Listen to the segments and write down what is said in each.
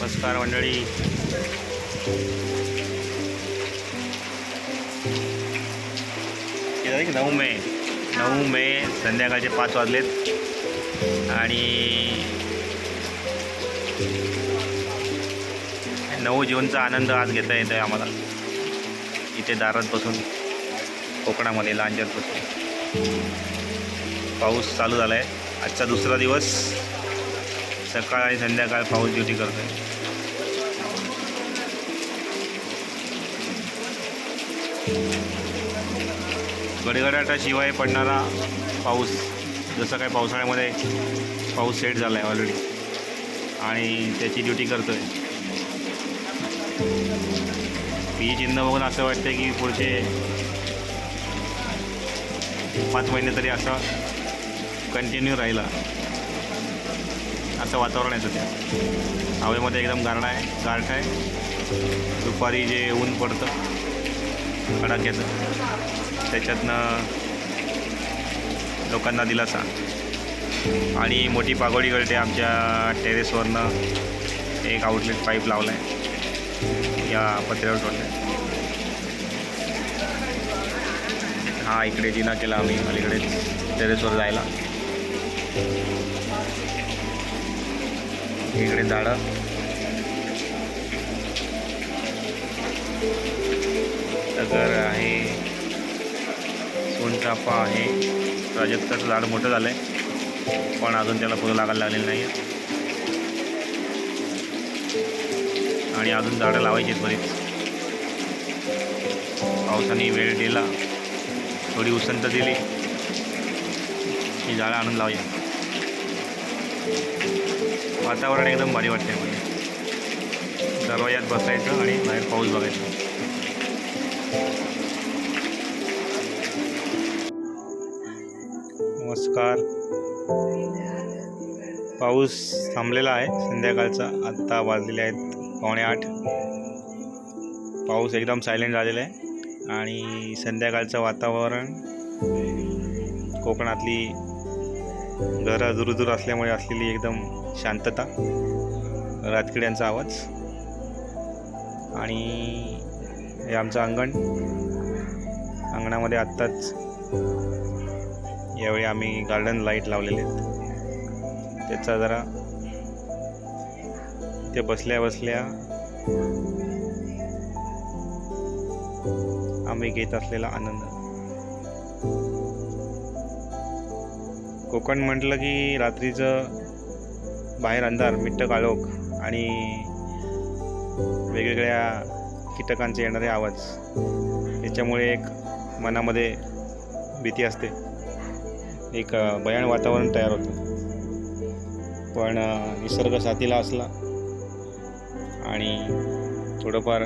नमस्कार मंडळी. नऊ मे? नऊ मे संध्याकाळचे पाच वाजलेत. आणि नऊ जूनचा आनंद आज घेता येतो आहे आम्हाला. इथे दारात बसून कोकणामध्ये लांजरपासून. पाऊस चालू झाला आहे आजचा दुसरा दिवस. सकाळ आणि संध्याकाळ पाऊस ड्युटी करतोय. गडगडाटाशिवाय पडणारा पाऊस जसं काय पावसाळ्यामध्ये पाऊस सेट झाला आहे ऑलरेडी आणि त्याची ड्युटी करतोय. ही चिन्ह बघून असं वाटतं की पुढचे पाच महिने तरी असं कंटिन्यू राहिला. असं वातावरण आहे सध्या. हवेमध्ये एकदम गारडा आहे गारठ आहे. दुपारी जे ऊन पडतं कडाक्याचं त्याच्यातनं लोकांना दिलासा. आणि मोठी पागोडी गळते आमच्या टेरेसवरनं एक आउटलेट पाईप लावला आहे या पत्र्यावर सोडलं हा इकडे जिना केला आम्ही अलीकडे टेरेसवर जायला. इकडे झाडं. तगर आहे. सोनचाफा आहे. प्राजक्ताचं झाड मोठं झालं आहे पण अजून त्याला फुलं लागायला लागलेली नाही आणि अजून झाडं लावायची आहेत बरीच. पावसाने वेळ दिला. थोडी उसंत दिली. ही झाडं आणून लावूया. वातावरण एकदम भारी वाटते मला. दरवाज्यात बसायचं आणि बाहेर पाऊस बघायचा. नमस्कार. पाऊस थांबलेला आहे. संध्याकाळचा आत्ता वाजलेले आहेत पावणे आठ. पाऊस एकदम सायलेंट झालेला आहे. आणि संध्याकाळचं वातावरण कोकणातली घरं दूर असल्यामुळे असलेली एकदम शांतता रातकिड्यांचा आवाज आणि हे आमचं अंगण. अंगणामध्ये आत्ताच यावेळी आम्ही गार्डन लाइट लावलेले आहेत. त्याचा जरा ते बसल्या बसल्या आम्ही घेत असलेला आनंद. कोकण म्हटलं की रात्रीचं बाहेर अंधार मिट्ट काळोख आणि वेगवेगळ्या कीटकांचे येणारे आवाज. याच्यामुळे एक मनामध्ये भीती असते. एक भयान वातावरण तयार होतं. पण निसर्ग साथीला असला आणि थोडंफार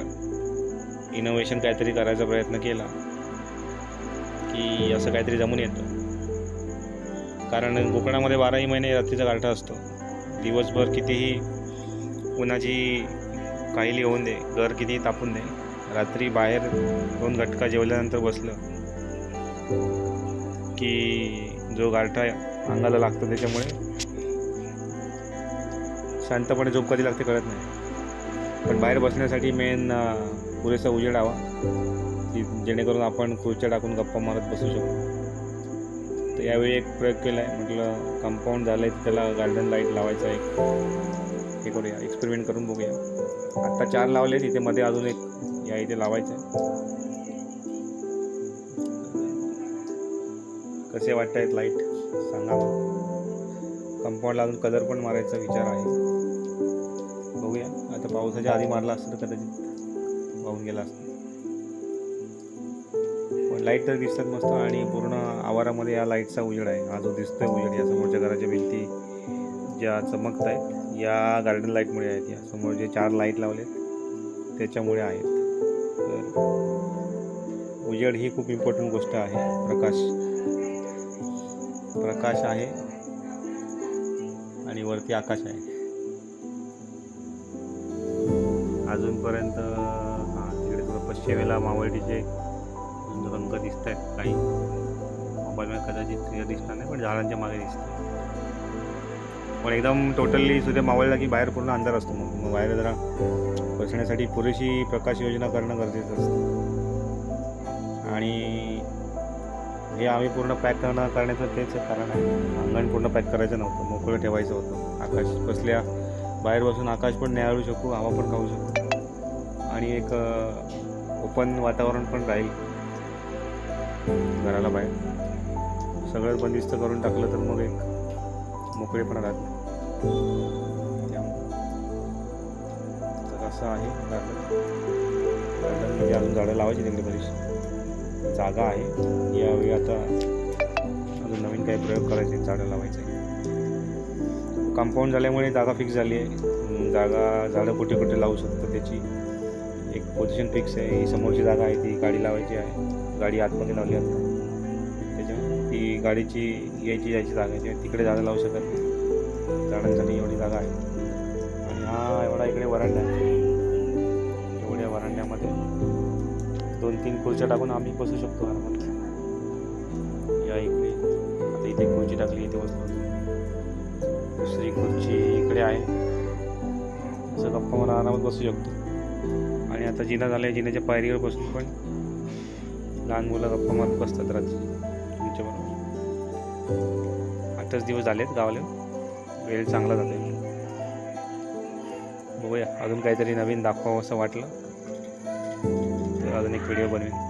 इनोव्हेशन काहीतरी करायचा प्रयत्न केला की असं काहीतरी जमून येतं. कारण कोकणामध्ये बाराही महिने रात्रीचा गारठा असतो. दिवसभर कितीही उन्हाची काहिली होऊन दे घर कितीही तापून दे रात्री बाहेर दोन घटका जेवल्यानंतर बसलं की जो गारठा अंगाला लागतो त्याच्यामुळे शांतपणे झोप कधी लागते कळत नाही. पण बाहेर बसण्यासाठी मेन पुरेसा उजेड हवा की जेणेकरून आपण खुर्च्या टाकून गप्पा मारत बसू शकतो यावेळी एक प्रयोग केला आहे. म्हटलं कंपाऊंड झालं आहे त्याला गार्डन लाइट लावायचा एक हे करूया एक्सपेरिमेंट करून बघूया. आत्ता चार लावले तिथे मध्ये अजून एक या इथे लावायचं आहे. कसे वाटत आहेत लाइट सांगा कंपाऊंडला अजून कलर पण मारायचा विचार आहे. बघूया. आता पावसाच्या आधी मारला असतं तर कदाचित वाहून गेला असतं. लाइट तर दिसतात मस्त आणि पूर्ण आवारामध्ये या लाईटचा उजेड आहे. हा जो दिसतोय उजेड या समोरच्या घराच्या भिंती ज्या चमकत आहेत या गार्डन लाईटमुळे आहेत. या समोर जे चार लाइट लावलेत त्याच्यामुळे आहेत. तर उजेड ही खूप इम्पॉर्टंट गोष्ट आहे. प्रकाश. प्रकाश आहे आणि वरती आकाश आहे. अजूनपर्यंत हां तिकडे थोडं पश्चिमेला मावळटीचे रंग दिसत आहेत काही मोबाईलमध्ये कदाचित क्लिअर दिसणार नाही पण झाडांच्या मागे दिसत आहे पण एकदम टोटली सूर्य मावळला की बाहेर पूर्ण अंधार असतो मग. मग बाहेर जरा बसण्यासाठी पुरेशी प्रकाश योजना करणं गरजेचं असतं. आणि हे आम्ही पूर्ण पॅक करणं करण्याचं तेच कारण आहे. अंगण पूर्ण पॅक करायचं नव्हतं मोकळं ठेवायचं होतं. आकाश बसल्या बाहेर बसून आकाश पण न्याळू शकू हवा पण खाऊ शकू. आणि एक ओपन वातावरण पण राहील. घराला बाहेर. सगळं बंदिस्त करून टाकलं तर मग एक मोकळेपणा राहत नाही. तर असं आहे. गार्डन म्हणजे अजून झाडं लावायची तिकडे बरीच जागा आहे. यावेळी आता अजून नवीन काही प्रयोग करायचे झाडं लावायचे कंपाऊंड झाल्यामुळे जागा फिक्स झाली आहे. जागा झाडं कुठे कुठे लावू शकतो त्याची पोझिशन फिक्स आहे. ही समोरची जागा आहे ती गाडी लावायची आहे. गाडी आतमध्ये लावली आता. त्याच्यामुळे ती गाडीची यायची जायची जागा आहे. तिकडे जागा लावू शकत नाही. झाडांसाठी एवढी जागा आहे. आणि हा एवढा इकडे वरांडा आहे. एवढ्या वरांड्यामध्ये दोन तीन खुर्च्या टाकून आम्ही बसू शकतो आरामात. या इकडे. आता इथे एक खुर्ची टाकली इथे बसलो दुसरी खुर्ची इकडे आहे. असं गप्पा मला आरामात बसू शकतो. आणि आता जिना झाला आहे जिन्याच्या पायरीवर बसून पण लहान मुलं गप्पा मारत बसतात रात्री तुमच्याबरोबर. आताच दिवस झालेत गावाला. वेळ चांगला जाते बघूया अजून काहीतरी नवीन दाखवावं असं वाटलं तर अजून एक व्हिडिओ बनवेन.